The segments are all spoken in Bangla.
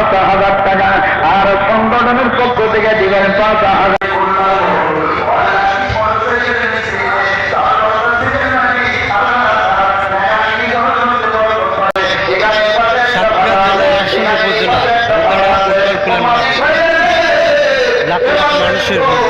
পাঁচ হাজার টাকা। আর সংগঠনের পক্ষ থেকে দিবেন পাঁচ হাজার। মানুষের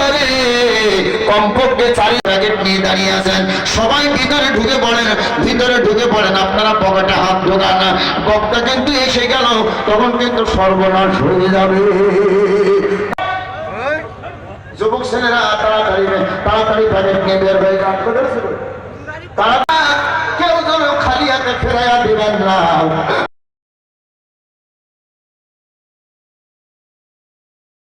কমপক্ষে চারি প্যাকেট নিয়ে দাঁড়িয়ে আছেন। সবাই ভিতরে ঢুকে পড়েন, ভিতরে ঢুকে পড়েন। আপনারা পকেটে হাত ঢোকান বক্তা কিন্তু এসে গেল, তখন কিন্তু সর্বনাশ হয়ে যাবে। যুবক ছেলেরা, তাড়াতাড়ি তাড়াতাড়ি প্যাকেট নিয়ে বের হয়ে যান। কেউ যেন খালি হাতে ফেরাইয়া দিবেন না।